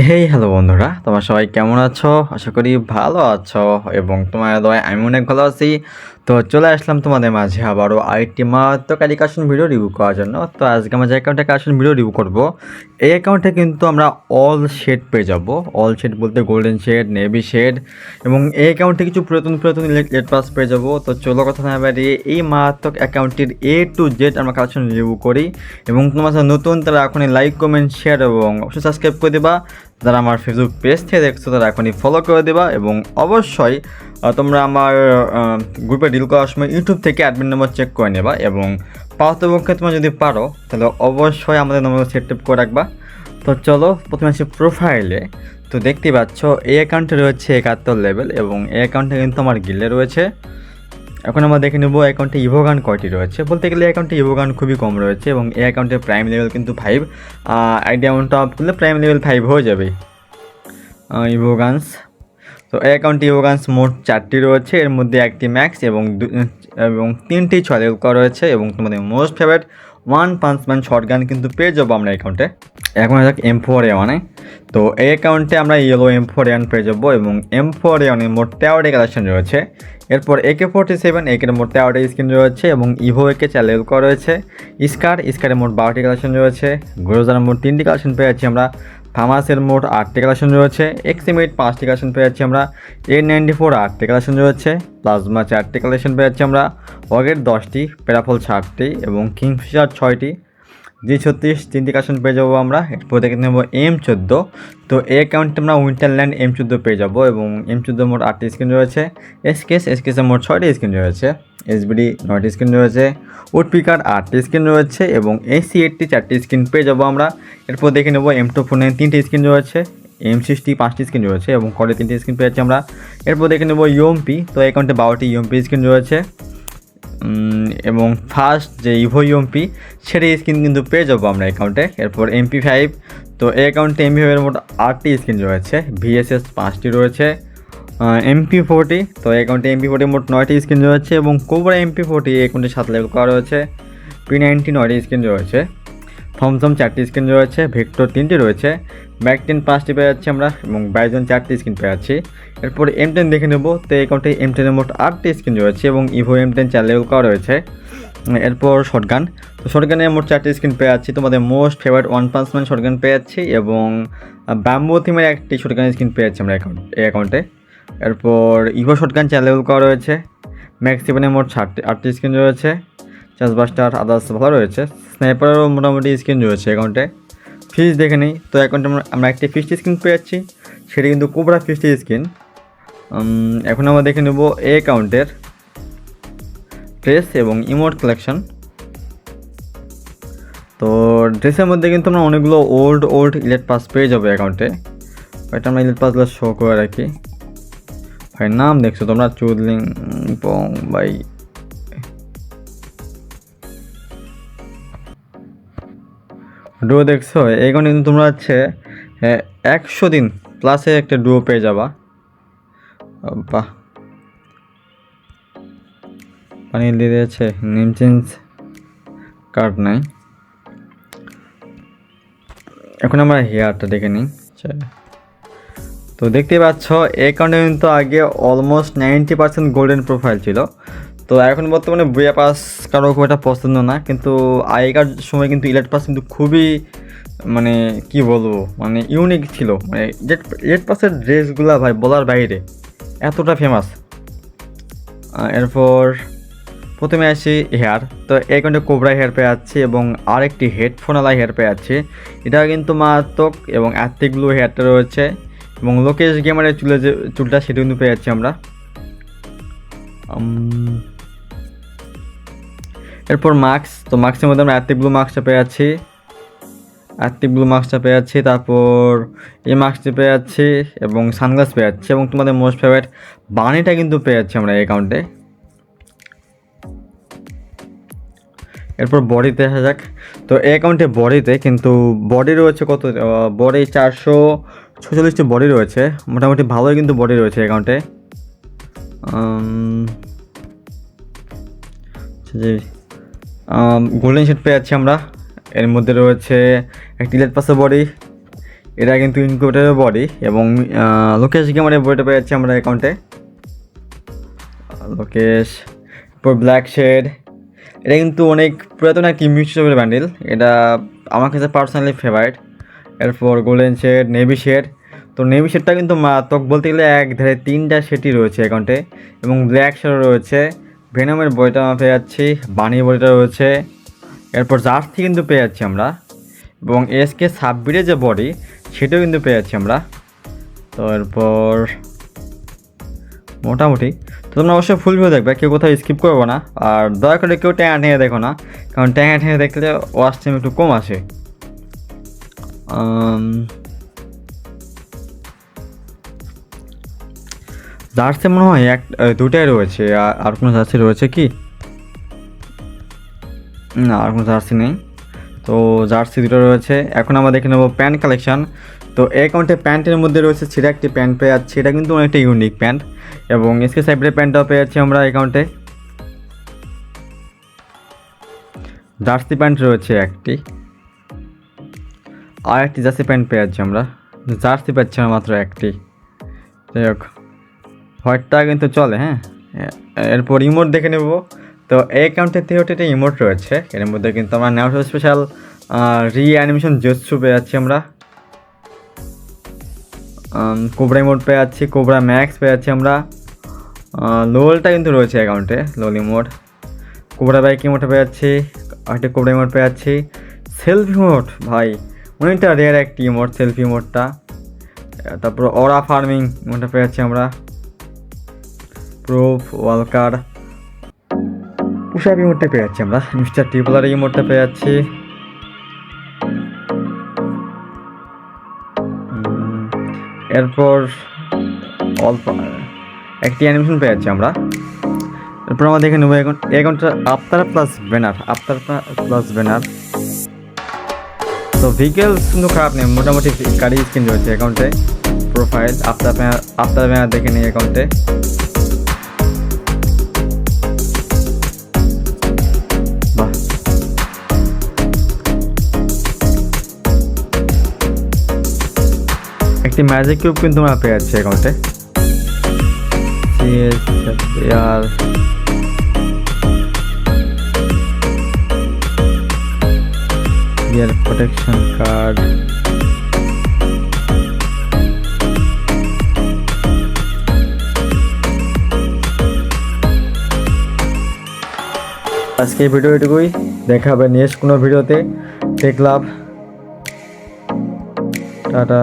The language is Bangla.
হেই হ্যালো বন্ধুরা। তোমার সবাই কেমন আছো? আশা করি ভালো আছো এবং তোমার দয় আমি অনেক ভালো আছি। তো চলে আসলাম তোমাদের মাঝে আবারও আরেকটি মারাত্মক অ্যাডিকাশন ভিডিও রিভিউ করার জন্য। তো আজকে আমরা যে অ্যাকাউন্টে কাশন ভিডিও রিভিউ করব, এই অ্যাকাউন্টে কিন্তু আমরা অল শেড পেয়ে যাব। অল শেড বলতে গোল্ডেন শেড নেভি শেড এবং এই অ্যাকাউন্টে কিছু পুরাতন পুরাতন লেট পাস পেয়ে যাব। তো চলো কথা না বাড়িয়ে এই মারাত্মক অ্যাকাউন্টটির এ টু জেড আমরা কালেকশন রিভিউ করি এবং তোমার নতুন তারা এখনই লাইক কমেন্ট শেয়ার এবং অবশ্যই সাবস্ক্রাইব করে দেবা। যারা আমার ফেসবুক পেজ থেকে দেখছ, তারা এখনই ফলো করে দেবা এবং অবশ্যই তোমরা আমার গ্রুপে ডিল করার সময় ইউটিউব থেকে অ্যাডমিন নম্বর চেক করে নেবা এবং পারতপক্ষে তোমরা যদি পারো, তাহলে অবশ্যই আমাদের নম্বর সেট করে রাখবা। তো চলো, প্রথমে আসি প্রোফাইলে তো দেখতেই পাচ্ছ, এই অ্যাকাউন্টে রয়েছে একাত্তর লেভেল এবং এই অ্যাকাউন্টে কিন্তু আমার গিলে রয়েছে। এখন আমরা দেখে নেব অ্যাকাউন্টে ইভোগান কয়টি রয়েছে। বলতে গেলে অ্যাকাউন্টে ইভোগান খুবই কম রয়েছে এবং এই অ্যাকাউন্টের প্রাইম লেভেল কিন্তু ফাইভ অন টপ করলে প্রাইম লেভেল ফাইভ হয়ে যাবে। ইভোগান্স তো এই অ্যাকাউন্টে ইভোগান্স মোট চারটি রয়েছে, এর মধ্যে একটি ম্যাক্স এবং এবং তিনটি ছয় লেভেল করা রয়েছে এবং তোমাদের মোস্ট ফেভারিট ওয়ান পাঁচ ম্যান শর্ট গান কিন্তু পেয়ে যাব আমরা অ্যাকাউন্টে এখন যাক এম ফোর এ ওয়ানে তো এই অ্যাকাউন্টে আমরা ইয়েলো এম ফোর এন পেয়ে যাব এবং এম ফোর এ ওয়ানের মোট তেরোটি কালেকশন রয়েছে। এরপর এ কে ফোর্টি সেভেন একের মোট তেরোটি স্ক্রিন রয়েছে এবং ইভো একে চ্যালেল করা রয়েছে। স্কার স্কারের মোট বারোটি কালেকশন রয়েছে। গ্রোজার মোট তিনটি কালেকশন পেয়ে যাচ্ছি আমরা। ফামাসের মোট আটটি কালেকশন রয়েছে। এক্সিমিট পাঁচটি কালেকশন পেয়ে যাচ্ছি আমরা। এ নাইনটি ফোর আটটি কালেকশন রয়েছে। প্লাজমা চারটি কালেকশন পেয়ে যাচ্ছি আমরা। অগের দশটি প্যারাফল ষাটটি এবং কিংফিশার ছয়টি। জি, ছত্রিশ, তিনটি কালেকশন পেয়ে যাব আমরা। এরপর দেখে নেব এম চোদ্দ। তো এই অ্যাকাউন্টে আমরা উইন্টারল্যান্ড এম চোদ্দ পেয়ে যাব এবং এম চোদ্দ মোট আটটি স্ক্রিন রয়েছে। এসকেস এসকেসের মোট ছয়টি স্ক্রিন রয়েছে। এসবিডি নয়টি স্ক্রিন রয়েছে। উডপিকার আটটি স্ক্রিন রয়েছে এবং এসি এইটটি চারটি স্ক্রিন পেয়ে যাব আমরা। এরপর দেখে নেব এম টু ফোর নাইন তিনটি স্ক্রিন রয়েছে। এম সিক্সটি পাঁচটি স্ক্রিন রয়েছে এবং করে তিনটি স্ক্রিন পেয়েছি আমরা। এরপর দেখে নেব ইউএমপি তো অ্যাকাউন্টে বারোটি ইউএমপি স্ক্রিন রয়েছে। এবং ফার্স্ট যে ইভো ইউএমপি সেটা স্ক্রিন কিন্তু পেয়ে যাব আমরা অ্যাকাউন্টে এরপর এমপি ফাইভ তো এই অ্যাকাউন্টে এমপি ফাইভের মোট আটটি স্ক্রিন রয়েছে। ভিএসএস পাঁচটি রয়েছে। এমপি ফোরটি তো এই অ্যাকাউন্টে এমপি ফোরটি মোট নয়টি স্ক্রিন রয়েছে এবং কোবরা এমপি ফোরটি এই অ্যাকাউন্টে সাত লেভেল করা রয়েছে। পি নাইনটি নয়টি স্ক্রিন রয়েছে। থমসম চারটি স্ক্রিন রয়েছে। ভেক্টর তিনটি রয়েছে। ব্যাক টেন পাঁচটি পেয়ে যাচ্ছি আমরা এবং বাইজন চারটি স্ক্রিন পেয়ে যাচ্ছি। এরপর এম টেন দেখে নেব। তো এই অ্যাকাউন্টে এম টেনের মোট আটটি স্ক্রিন রয়েছে এবং ইভো এম টেন চার লেভেল করা রয়েছে। এরপর শর্টগান তো শর্টগানের মোট চারটি স্ক্রিন পেয়ে যাচ্ছি। তোমাদের মোস্ট ফেভারিট ওয়ান পাঁচ ম্যান শর্টগান পেয়ে যাচ্ছি এবং ব্যাম্বো থিমের একটি শর্টগান স্ক্রিন পেয়ে যাচ্ছি আমরা অ্যাকাউন্ট এই অ্যাকাউন্টে এরপর ইভো শর্টগান চার করা রয়েছে। ম্যাক্স সেভেনের মোট ষাটটি আটটি স্ক্রিন রয়েছে। চাষবাসটার আদার্স ভালো রয়েছে। স্নাইপারেরও মোটামুটি স্ক্রিন রয়েছে অ্যাকাউন্টে ফিস দেখে নিই। তো এখন আমরা একটি ফিস্টি স্ক্রিন পেয়ে যাচ্ছি। সেটি কিন্তু কোবরা ফিস্টি স্ক্রিন। এখন আমরা দেখে নেব এ অ্যাকাউন্টের ড্রেস এবং ইমোট কালেকশন। তো ড্রেসের মধ্যে কিন্তু আমরা অনেকগুলো ওল্ড ওল্ড ইলেট পাস পেয়ে যাব অ্যাকাউন্টে। এটা আমরা ইলেট পাসগুলো শো করে রাখি। ভাই নাম দেখছ তোমরা? চুদলিং পং, বাই। ডুয়ো দেখছ? এইখানে কিন্তু তোমরা হচ্ছে একশো দিন প্লাসে একটা ডুয়ো পেয়ে যাবা। বাহ পানি দিয়ে দিয়েছে নেম চেঞ্জ কার্ড নাই। এখন আমরা হেয়ারটা দেখে নিই। আচ্ছা। তো দেখতেই পাচ্ছ, এই অ্যাকাউন্টে কিন্তু আগে almost ninety percent golden profile ছিল। তো এখন বর্তমানে বুয়া পাস কারও খুব একটা পছন্দ না, কিন্তু আগেকার সময় কিন্তু ইলেট পাস কিন্তু খুবই মানে কি বলব মানে ইউনিক ছিল। মানে ইলেট ইলেট পাসের ড্রেসগুলো ভাই বলার বাইরে এতটা ফেমাস এরপর প্রথমে আসি হেয়ার তো কারণে কোবরা হেয়ার পেয়ে যাচ্ছি এবং আরেকটি হেডফোনওয়ালা হেয়ার পেয়ে যাচ্ছি। এটা কিন্তু মারাত্মক এবং অ্যাথিকগুলো হেয়ারটা রয়েছে এবং লোকেশ গেমারের চুলে যে, চুলটা সেটা কিন্তু পেয়ে যাচ্ছি আমরা। এরপর মাস্ক তো মাস্কের মধ্যে আমরা অ্যাথিক ব্লু মাস্কটা পেয়ে যাচ্ছি। অ্যাথিক ব্লু মাস্কটা পেয়ে যাচ্ছি, তারপর এই মাস্কটি পেয়ে যাচ্ছি এবং সানগ্লাস পেয়ে যাচ্ছি এবং তোমাদের মোস্ট ফেভারিট বানিটা কিন্তু পেয়ে যাচ্ছি আমরা এই অ্যাকাউন্টে এরপর বডিতে আসা যাক। তো এই অ্যাকাউন্টে বডিতে কিন্তু বডি রয়েছে কত বডি চারশো ছচল্লিশটি বডি রয়েছে। মোটামুটি ভালোই কিন্তু বডি রয়েছে অ্যাকাউন্টে গোল্ডেন শেড পেয়ে যাচ্ছি আমরা। এর মধ্যে রয়েছে একটি লেট পাসের বডি এটা কিন্তু ইনকিউবেটারের বডি এবং লোকেশ গেমারের বইটা পেয়ে যাচ্ছি আমরা অ্যাকাউন্টে লোকেশ, এরপর ব্ল্যাক শেড এটা কিন্তু অনেক পুরাতন একটি মিউচুয়াল ব্যান্ডেল এটা আমার কাছে পার্সোনালি ফেভারিট এরপর গোল্ডেন শেড নেভি শেড তো নেভি শেডটা কিন্তু মারাত্মক বলতে গেলে এক ধারে তিনটা সেটই রয়েছে অ্যাকাউন্টে এবং ব্ল্যাক শেডও রয়েছে। ভেনামের বইটা আমরা পেয়ে যাচ্ছি বানি বইটা রয়েছে। এরপর জার্সি কিন্তু পেয়ে যাচ্ছি আমরা। এবং এসকে সাব্বিরের যে বডি সেটাও কিন্তু পেয়ে যাচ্ছি আমরা। তো এরপর মোটামুটি, তো তোমরা অবশ্যই ফুল ভিউ দেখবে, কেউ কোথাও স্কিপ করব না। আর দয়া করে কেউ ট্যাঙা ঠেঙে দেখো না, কারণ ট্যাঙা ঠেঙে দেখলে ওয়াশ টাইম একটু কম আসে। জার্সি মনে হয় এক দুটাই রয়েছে। আর- আর কোনো জার্সি রয়েছে কি? না, আর কোনো জার্সি নেই। তো জার্সি দুটো রয়েছে। এখন আমরা দেখে নেব প্যান্ট কালেকশন। তো এই অ্যাকাউন্টে প্যান্টের মধ্যে রয়েছে সেটা একটি প্যান্ট পেয়ে যাচ্ছি। এটা কিন্তু অনেকটা ইউনিক প্যান্ট এবং এসকে সাইডের প্যান্টটাও পেয়ে যাচ্ছি আমরা অ্যাকাউন্টে জার্সি প্যান্ট রয়েছে একটি। আর একটি জার্সি প্যান্ট পেয়ে যাচ্ছি আমরা। জার্সি পাচ্ছি আমরা মাত্র একটি। যাই হোক। হোয়াইটটা কিন্তু চলে হ্যাঁ? এরপর ইমোট দেখে নেব। তো এই অ্যাকাউন্টে তেহটিতে ইমোট রয়েছে। এর মধ্যে কিন্তু আমরা নেওয়া স্পেশাল রি অ্যানিমেশন জোৎসু পেয়ে যাচ্ছি আমরা। কোবরা ইমোট পেয়ে যাচ্ছি কোবরা ম্যাক্স পেয়ে যাচ্ছি আমরা লোলটা কিন্তু রয়েছে অ্যাকাউন্টে লোল ইমোট কোবরা বাইক ইমোটটা পেয়ে যাচ্ছি আরেকটি কোবরা ইমোট পেয়ে যাচ্ছি সেলফি ইমোট ভাই, অনেকটা রেয়ার একটি ইমোট সেলফি ইমোটটা তারপর অরা ফার্মিং ইমোটটা পেয়ে যাচ্ছি আমরা। প্রুফ ওয়ালকার পুষাপ ইমোটটা পেয়ে যাচ্ছি আমরা। মিস্টার টিপলার ইমোটটা পেয়ে যাচ্ছি। এরপর অল্প একটি অ্যানিমেশন পেয়ে যাচ্ছি আমরা। এরপর আমরা দেখে নেব এখন এখনটা after plus banner after plus banner তো ভিকেলস কিন্তু খারাপ নেই, মোটামুটি গাড়ি স্ক্রিন রয়েছে অ্যাকাউন্টে প্রোফাইল আফতার আফতার ব্যানার দেখে নিই অ্যাকাউন্টে একটি ম্যাজিক কিউব কিন্তু আমরা পেয়ে যাচ্ছি অ্যাকাউন্টে আর ইয়ার প্রোটেকশন কার্ড আজকে ভিডিও এটুকুই। দেখা হবে নেক্সট কোনো ভিডিওতে। Tech love tata.